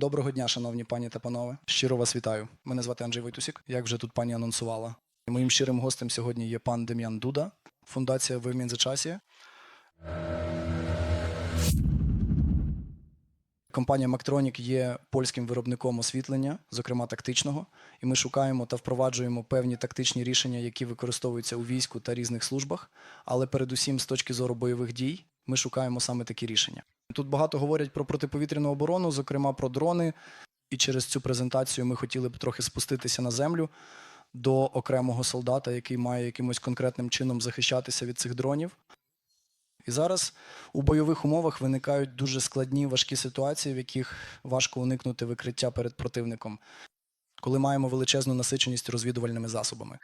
Доброго дня, шановні пані та панове. Щиро вас вітаю. Мене звати Анджей Войтусік, як вже тут пані анонсувала. Моїм щирим гостем сьогодні є пан Дем'ян Дуда, фундація «Ви в Мінзачасі». Компанія Мактронік є польським виробником освітлення, зокрема тактичного, і ми шукаємо та впроваджуємо певні тактичні рішення, які використовуються у війську та різних службах. Але передусім, з точки зору бойових дій, ми шукаємо саме такі рішення. Тут багато говорять про протиповітряну оборону, зокрема про дрони. І через цю презентацію ми хотіли б трохи спуститися на землю до окремого солдата, який має якимось конкретним чином захищатися від цих дронів. І зараз у бойових умовах виникають дуже складні важкі ситуації, в яких важко уникнути викриття перед противником, коли маємо величезну насиченість розвідувальними засобами.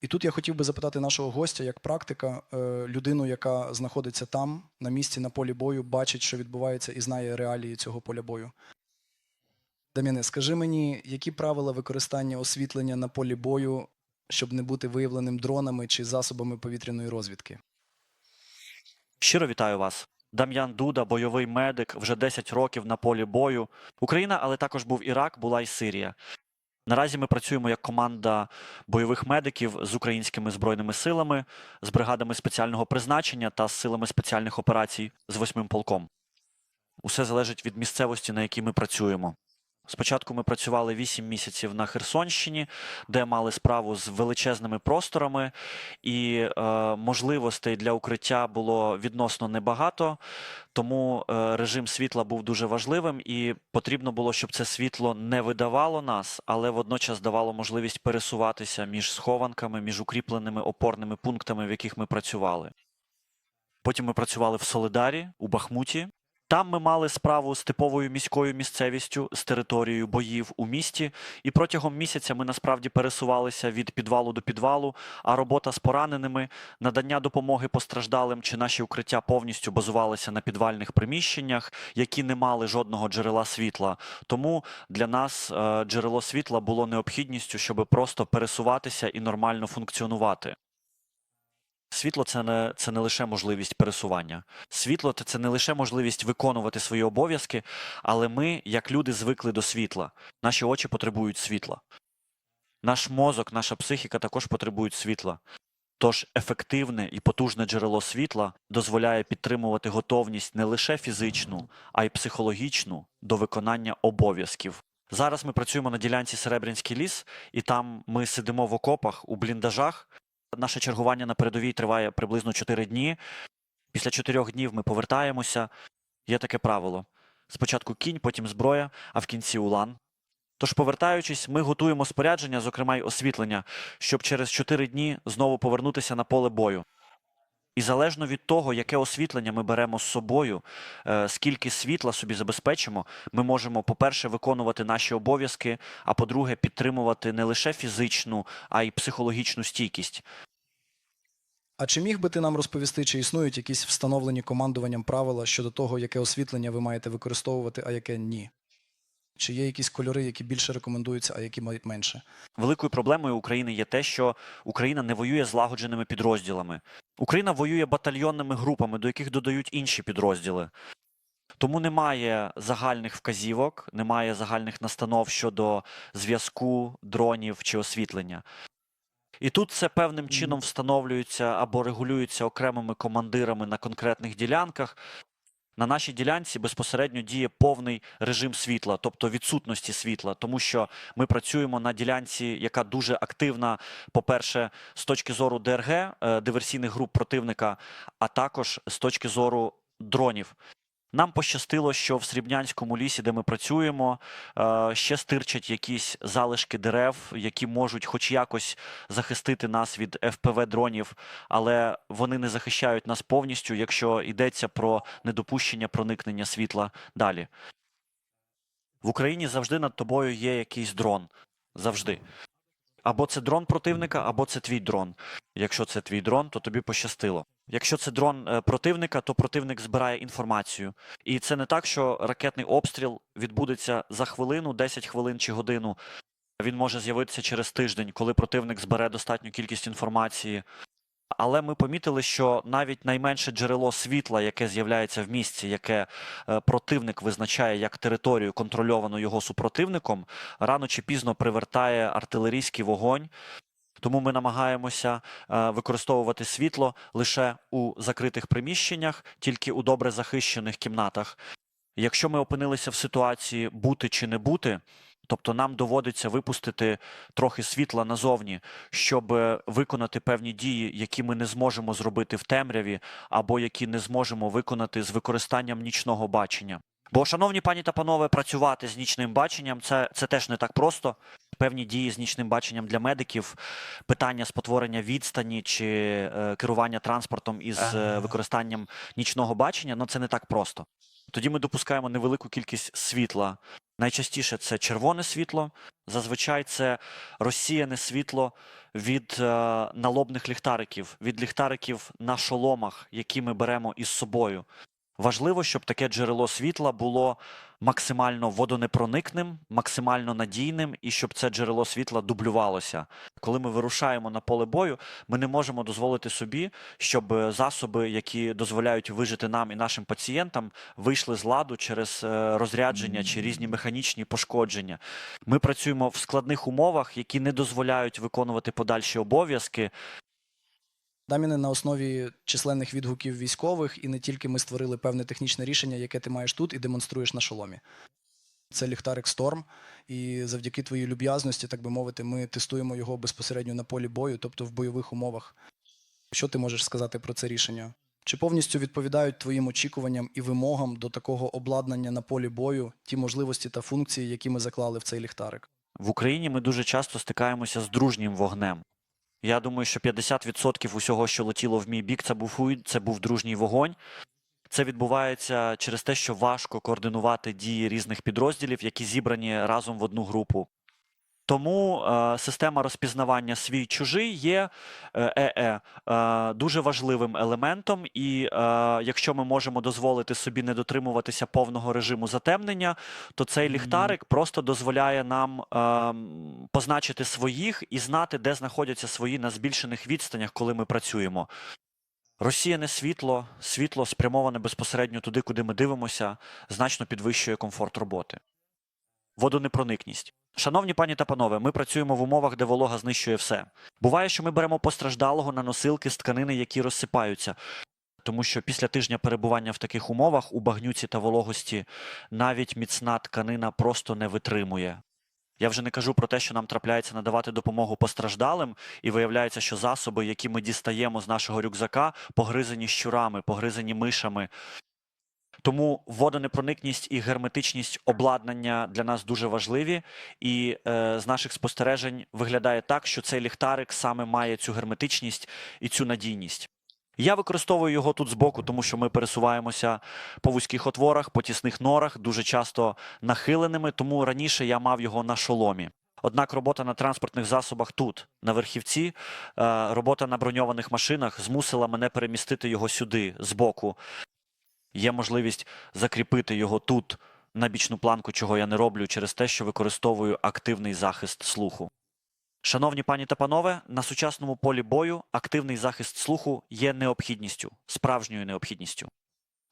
І тут я хотів би запитати нашого гостя, як практика, е, людину, яка знаходиться там, на місці, на полі бою, бачить, що відбувається, і знає реалії цього поля бою. Дам'яне, скажи мені, які правила використання освітлення на полі бою, щоб не бути виявленим дронами чи засобами повітряної розвідки? Щиро вітаю вас. Дам'ян Дуда, бойовий медик, вже 10 років на полі бою. Україна, але також був Ірак, була і Сирія. Наразі ми працюємо як команда бойових медиків з українськими збройними силами, з бригадами спеціального призначення та з силами спеціальних операцій з восьмим полком. Усе залежить від місцевості, на якій ми працюємо. Спочатку ми працювали 8 місяців на Херсонщині, де мали справу з величезними просторами, і е, можливостей для укриття було відносно небагато, тому е, режим світла був дуже важливим, і потрібно було, щоб це світло не видавало нас, але водночас давало можливість пересуватися між схованками, між укріпленими опорними пунктами, в яких ми працювали. Потім ми працювали в Солидарі у Бахмуті. Там ми мали справу з типовою міською місцевістю, з територією боїв у місті, і протягом місяця ми насправді пересувалися від підвалу до підвалу, а робота з пораненими, надання допомоги постраждалим чи наші укриття повністю базувалися на підвальних приміщеннях, які не мали жодного джерела світла. Тому для нас е, джерело світла було необхідністю, щоб просто пересуватися і нормально функціонувати. Світло це не, це не лише можливість пересування. Світло це не лише можливість виконувати свої обов'язки, але ми, як люди, звикли до світла. Наші очі потребують світла. Наш мозок, наша психіка також потребують світла. Тож ефективне і потужне джерело світла дозволяє підтримувати готовність не лише фізичну, а й психологічну до виконання обов'язків. Зараз ми працюємо на ділянці Серебрянський ліс, і там ми сидимо в окопах у бліндажах. Наше чергування на передовій триває приблизно 4 дні. Після 4 днів ми повертаємося. Є таке правило: спочатку кінь, потім зброя, а в кінці улан. Тож, повертаючись, ми готуємо спорядження, зокрема й освітлення, щоб через 4 дні знову повернутися на поле бою. І залежно від того, яке освітлення ми беремо з собою, е, скільки світла собі забезпечимо, ми можемо, по-перше, виконувати наші обов'язки, а по-друге, підтримувати не лише фізичну, а й психологічну стійкість. А чи міг би ти нам розповісти, чи існують якісь встановлені командуванням правила щодо того, яке освітлення ви маєте використовувати, а яке ні? Чи є якісь кольори, які більше рекомендуються, а які мають менше? Великою проблемою України є те, що Україна не воює злагодженими підрозділами. Україна воює батальйонними групами, до яких додають інші підрозділи. Тому немає загальних вказівок, немає загальних настанов щодо зв'язку, дронів чи освітлення. І тут це певним чином встановлюється або регулюється окремими командирами на конкретних ділянках. На нашій ділянці безпосередньо діє повний режим світла, тобто відсутності світла, тому що ми працюємо на ділянці, яка дуже активна, по-перше, з точки зору ДРГ, е, диверсійних груп противника, а також з точки зору дронів. Нам пощастило, що в Срібнянському лісі, де ми працюємо, е, ще стирчать якісь залишки дерев, які можуть хоч якось захистити нас від ФПВ дронів, але вони не захищають нас повністю, якщо йдеться про недопущення проникнення світла далі. В Україні завжди над тобою є якийсь дрон. Завжди. Або це дрон противника, або це твій дрон. Якщо це твій дрон, то тобі пощастило. Якщо це дрон е, противника, то противник збирає інформацію. І це не так, що ракетний обстріл відбудеться за хвилину, 10 хвилин чи годину. Він може з'явитися через тиждень, коли противник збере достатню кількість інформації. Але ми помітили, що навіть найменше джерело світла, яке з'являється в місці, яке е, противник визначає як територію, контрольовану його супротивником, рано чи пізно привертає артилерійський вогонь. Тому ми намагаємося е, використовувати світло лише у закритих приміщеннях, тільки у добре захищених кімнатах. Якщо ми опинилися в ситуації бути чи не бути, тобто нам доводиться випустити трохи світла назовні, щоб е, виконати певні дії, які ми не зможемо зробити в темряві, або які не зможемо виконати з використанням нічного бачення. Бо, шановні пані та панове, працювати з нічним баченням це, це теж не так просто. Певні дії з нічним баченням для медиків, питання спотворення відстані чи е, керування транспортом із е, використанням нічного бачення, ну це не так просто. Тоді ми допускаємо невелику кількість світла. Найчастіше це червоне світло, зазвичай це розсіяне світло від е, налобних ліхтариків, від ліхтариків на шоломах, які ми беремо із собою. Важливо, щоб таке джерело світла було максимально водонепроникним, максимально надійним, і щоб це джерело світла дублювалося. Коли ми вирушаємо на поле бою, ми не можемо дозволити собі, щоб засоби, які дозволяють вижити нам і нашим пацієнтам, вийшли з ладу через е, розрядження чи різні механічні пошкодження. Ми працюємо в складних умовах, які не дозволяють виконувати подальші обов'язки. Даміне на основі численних відгуків військових, і не тільки ми створили певне технічне рішення, яке ти маєш тут і демонструєш на шоломі. Це ліхтарик Storm, і завдяки твоїй люб'язності, так би мовити, ми тестуємо його безпосередньо на полі бою, тобто в бойових умовах. Що ти можеш сказати про це рішення? Чи повністю відповідають твоїм очікуванням і вимогам до такого обладнання на полі бою ті можливості та функції, які ми заклали в цей ліхтарик? В Україні ми дуже часто стикаємося з дружнім вогнем. Я думаю, що 50% усього, що летіло в мій бік, це був це був дружній вогонь. Це відбувається через те, що важко координувати дії різних підрозділів, які зібрані разом в одну групу. Тому е, система розпізнавання свій чужий є е, е, е, дуже важливим елементом, і е, якщо ми можемо дозволити собі не дотримуватися повного режиму затемнення, то цей ліхтарик просто дозволяє нам ем, позначити своїх і знати, де знаходяться свої на збільшених відстанях, коли ми працюємо. Розсіяне світло, світло спрямоване безпосередньо туди, куди ми дивимося, значно підвищує комфорт роботи. Водонепроникність. Шановні пані та панове, ми працюємо в умовах, де волога знищує все. Буває, що ми беремо постраждалого на носилки з тканини, які розсипаються. Тому що після тижня перебування в таких умовах у багнюці та вологості навіть міцна тканина просто не витримує. Я вже не кажу про те, що нам трапляється надавати допомогу постраждалим, і виявляється, що засоби, які ми дістаємо з нашого рюкзака, погризані щурами, погризані мишами. Тому водонепроникність і герметичність обладнання для нас дуже важливі, і е, з наших спостережень виглядає так, що цей ліхтарик саме має цю герметичність і цю надійність. Я використовую його тут збоку, тому що ми пересуваємося по вузьких отворах, по тісних норах, дуже часто нахиленими, тому раніше я мав його на шоломі. Однак робота на транспортних засобах тут, на верхівці, е, робота на броньованих машинах змусила мене перемістити його сюди, збоку. Є можливість закріпити його тут, на бічну планку, чого я не роблю, через те, що використовую активний захист слуху. Шановні пані та панове, на сучасному полі бою активний захист слуху є необхідністю, справжньою необхідністю.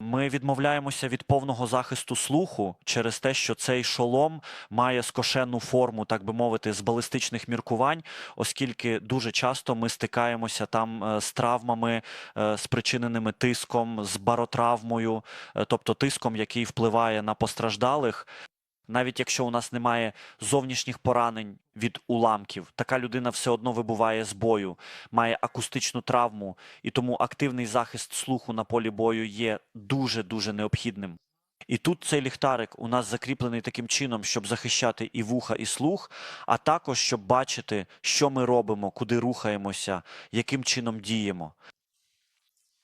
Ми відмовляємося від повного захисту слуху через те, що цей шолом має скошену форму, так би мовити, з балістичних міркувань, оскільки дуже часто ми стикаємося там е, з травмами, е, спричиненими тиском, з баротравмою, е, тобто тиском, який впливає на постраждалих. Навіть якщо у нас немає зовнішніх поранень від уламків, така людина все одно вибуває з бою, має акустичну травму, і тому активний захист слуху на полі бою є дуже дуже необхідним. І тут цей ліхтарик у нас закріплений таким чином, щоб захищати і вуха, і слух, а також щоб бачити, що ми робимо, куди рухаємося, яким чином діємо.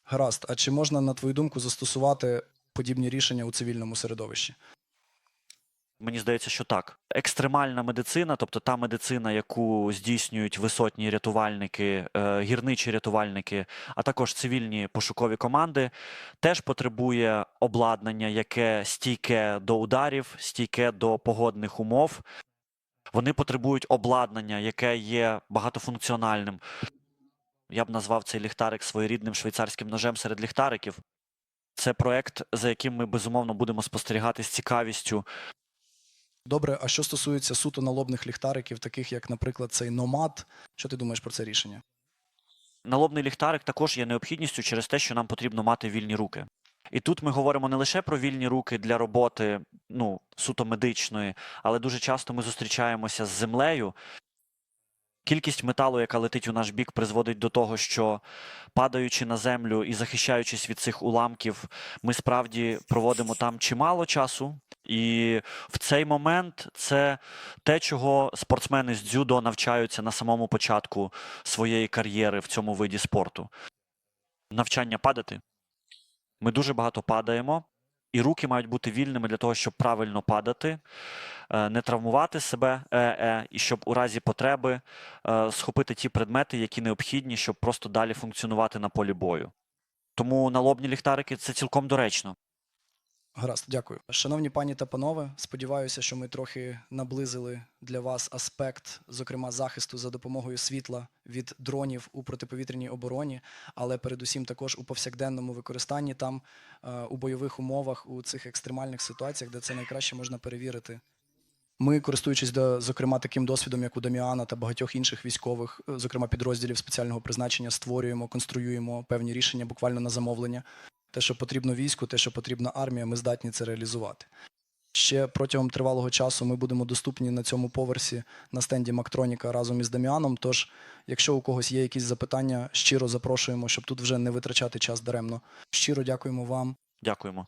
Гаразд, а чи можна, на твою думку, застосувати подібні рішення у цивільному середовищі? Мені здається, що так. Екстремальна медицина, тобто та медицина, яку здійснюють висотні рятувальники, е, гірничі рятувальники, а також цивільні пошукові команди, теж потребує обладнання, яке стійке до ударів, стійке до погодних умов. Вони потребують обладнання, яке є багатофункціональним. Я б назвав цей ліхтарик своєрідним швейцарським ножем серед ліхтариків. Це проект, за яким ми безумовно будемо спостерігати з цікавістю. Добре, а що стосується суто налобних ліхтариків, таких як, наприклад, цей Номад, що ти думаєш про це рішення? Налобний ліхтарик також є необхідністю через те, що нам потрібно мати вільні руки. І тут ми говоримо не лише про вільні руки для роботи, ну, суто медичної, але дуже часто ми зустрічаємося з землею. Кількість металу, яка летить у наш бік, призводить до того, що падаючи на землю і захищаючись від цих уламків, ми справді проводимо там чимало часу. І в цей момент це те, чого спортсмени з дзюдо навчаються на самому початку своєї кар'єри в цьому виді спорту. Навчання падати. Ми дуже багато падаємо, і руки мають бути вільними для того, щоб правильно падати, е, не травмувати себе, і щоб у разі потреби е, схопити ті предмети, які необхідні, щоб просто далі функціонувати на полі бою. Тому налобні ліхтарики це цілком доречно. Гаразд, дякую. Шановні пані та панове, сподіваюся, що ми трохи наблизили для вас аспект, зокрема захисту за допомогою світла від дронів у протиповітряній обороні, але передусім також у повсякденному використанні там е, у бойових умовах, у цих екстремальних ситуаціях, де це найкраще можна перевірити. Ми, користуючись зокрема таким досвідом, як у Даміана та багатьох інших військових, е, зокрема підрозділів спеціального призначення, створюємо, конструюємо певні рішення буквально на замовлення. Те, що потрібно війську, те, що потрібна армія, ми здатні це реалізувати. Ще протягом тривалого часу ми будемо доступні на цьому поверсі на стенді Мактроніка разом із Даміаном. Тож, якщо у когось є якісь запитання, щиро запрошуємо, щоб тут вже не витрачати час даремно. Щиро дякуємо вам. Дякуємо.